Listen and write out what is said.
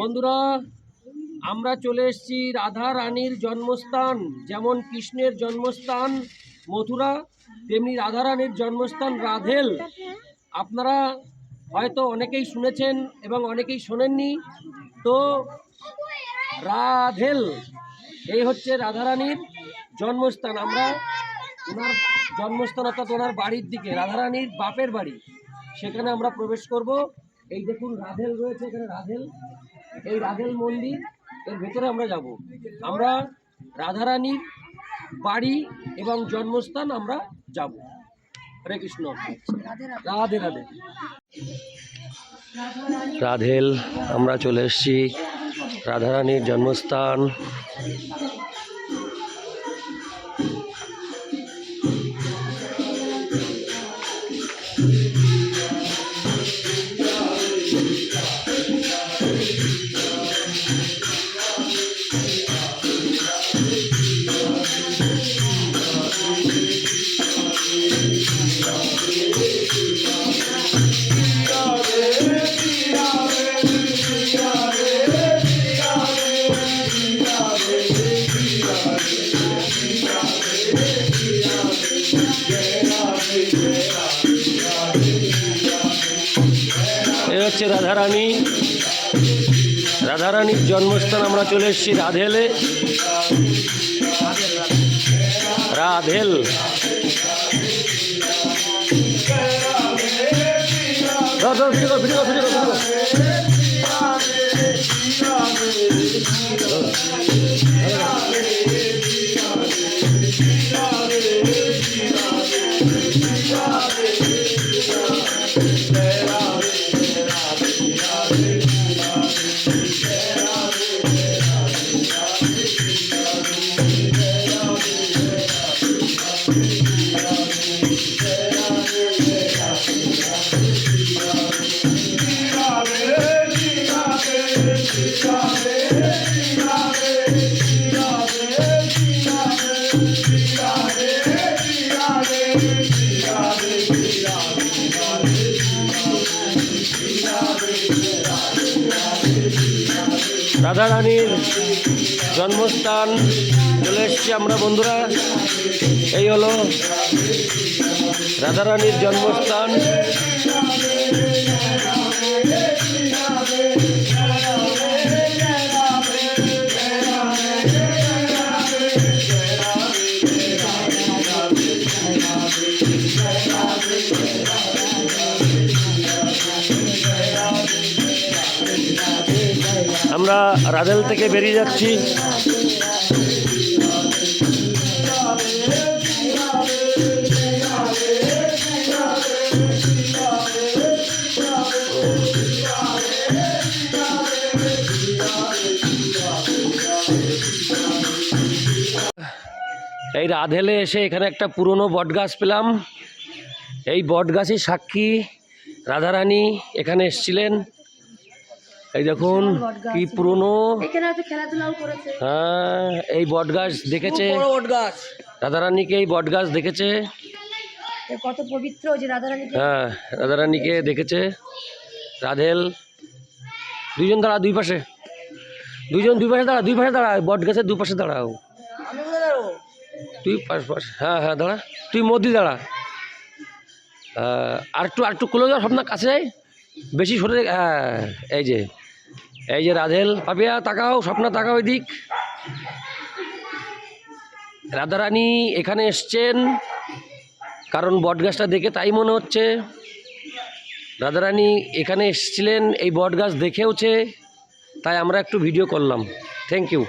বন্ধুরা, আমরা চলে এসেছি রাধা রানীর জন্মস্থান, যেমন কৃষ্ণের জন্মস্থান, মথুরা, তেমনি রাধা রানীর জন্মস্থান রাধেল। আপনারা হয়তো অনেকেই শুনেছেন এবং অনেকেই শোনেননি, তো রাধেল, এই হচ্ছে রাধারানীর জন্মস্থান। আমরা ওনার জন্মস্থান অর্থাৎ ওনার বাড়ির দিকে রাধারানীর বাপের বাড়ি, সেখানে আমরা প্রবেশ করব। এই দেখুন রাধেল রয়েছে এখানে, রাধেল। এই রাধেল মন্দির, এর ভেতরে আমরা যাব। আমরা রাধারানীর বাড়ি এবং জন্মস্থান আমরা যাব। হরে কৃষ্ণ। রাধে রাধে। রাধেল, আমরা চলে এসেছি রাধারানীর জন্মস্থান। এ হচ্ছে রাধারানী। রাধারানীর জন্মস্থান আমরা চলে এসেছি রাধেলে। রাধেল। ভিডিও ভিডিও ভিডিও কর। রাধারানীর জন্মস্থান চলে এসেছি আমরা বন্ধুরা এই হলো রাধারানীর জন্মস্থান আমরা রাধেল থেকে বেরিয়ে যাচ্ছি। এই রাধেলে এসে এখানে একটা পুরনো বটগাছ পেলাম। এই বটগাছই সাক্ষী, রাধারানী এখানে এসছিলেন। এই দেখুন কি পুরনো। হ্যাঁ এই বটগাছ দেখেছে? রাধারানীকে এই বটগাছ দেখেছে? কত পবিত্র যে হ্যাঁ রাধারানীকে দেখেছে? রাধেল দুইজন দাঁড়া দুই পাশে। দুইজন দুই পাশে দাঁড়া দুই পাশে দাঁড়া বট গাছের দুই পাশে দাঁড়াও। তুই পাশ পাশ হ্যাঁ হ্যাঁ দাঁড়া। তুই মধ্যে দাঁড়া। আর একটু আর একটু খুলে যাও স্বপ্ন কাছে যাই। বেশি সরে হ্যাঁ এই যে। এই যে রাধেল পাপিয়া তাকাও, স্বপ্ন তাকাও এদিক। রাধারানী এখানে এসছেন, কারণ বটগাছটা দেখে তাই মনে হচ্ছে। রাধারানী এখানে এসছিলেন, এই বটগাছ দেখেওছে, তাই আমরা একটু ভিডিও করলাম। Thank you